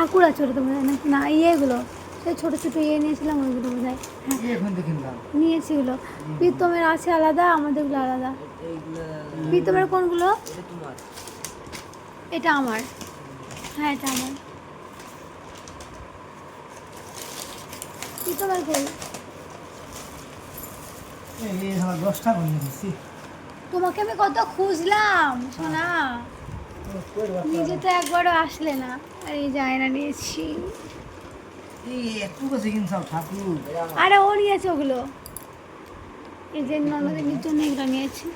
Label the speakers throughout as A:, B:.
A: ঠাকুর আছে ওটা তো বোধ হয় নাকি? না ইয়েগুলো। সেই ছোটো ছোটো ইয়ে নিয়েছিলাম ওইগুলো বোধ হয়। নিয়েছি ওগুলো প্রীতমের আছে আলাদা আমাদেরগুলো আলাদা। প্রীতমের কোনগুলো?
B: এটা
A: আমার। হ্যাঁ এটা আমার। প্রীতমের কই তোমাকে আমি কত খুঁজলাম সোনা। নিজে তো একবারও আসলে না আর এই জায়না নিয়েছি। আরে ও নিয়েছে ওগুলো। এই যে ননদিনীর জন্য এগুলো নিয়েছি।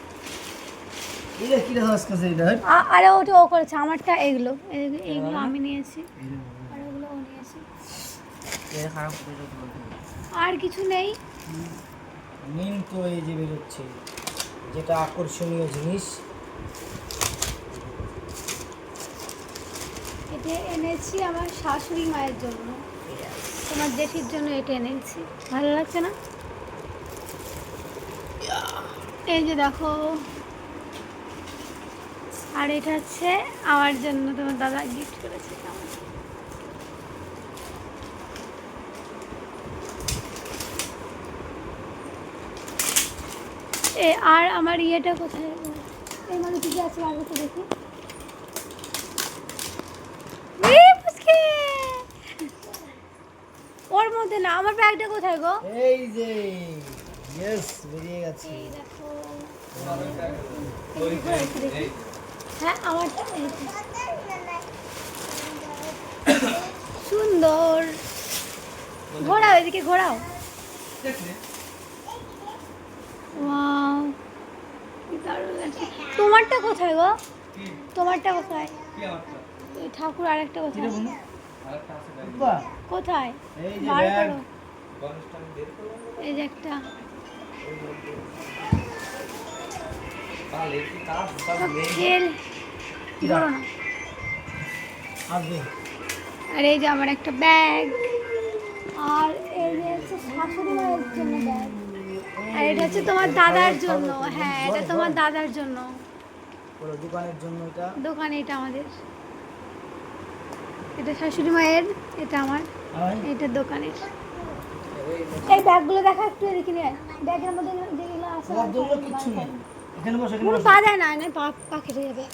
A: আরে ওটা ও করেছে আমারটা এগুলো। এই- এইগুলো আমি নিয়েছি। ওগুলো ও আর কিছু নেই।
C: নিন তো এই যে বেরোচ্ছে। যেটা আকর্ষণীয় জিনিস।
A: এটা এনেছি আমার শাশুড়ি মায়ের জন্য। তোমার জেঠির জন্য এটা এনেছি। ভালো লাগছে না? এই যে দেখো। আর এটা হচ্ছে আমার জন্য তোমার দাদা গিফট করেছে। এ, আর আমার ইয়েটা কোথায়? এই মানে কি আছে তো দেখি। মধ্যে না আমার ব্যাগটা কোথায় গো?
C: এই যে ইয়েস বেরিয়ে গেছে।
A: এই দেখো। হ্যাঁ আমারটা এই সুন্দর। ঘোরাও এদিকে ঘোরাও। তোমারটা কোথায় গো? তোমারটা কোথায়? এই ঠাকুর আরেকটা কোথায়? কোথায়?
C: এই যে
A: বার করো। এই যে একটা। আর এই যে আমার একটা ব্যাগ। আর এই যে শাশুড়ি মায়ের জন্য ব্যাগ। আর এটা হচ্ছে তোমার দাদার জন্য। হ্যাঁ এটা তোমার দাদার জন্য।
C: দোকানের জন্য এটা?
A: দোকানে এটা আমাদের। এটা শাশুড়ি মায়ের এটা আমার এটা দোকানের। এই ব্যাগগুলো দেখা একটু এদিকে নিয়ে আয়। ব্যাগের মধ্যে যেগুলো আছে
C: কিচ্ছু নেই। এখানে বসে এখানে।
A: পা দেয় না না পা পা কেটে যাবে।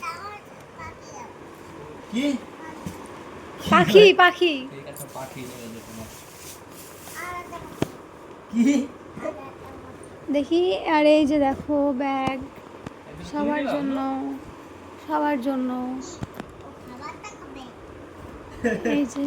C: কি?
A: পাখি পাখি।
C: কি?
A: দেখি আর এই যে দেখো ব্যাগ। সবার জন্য সবার জন্য। এই যে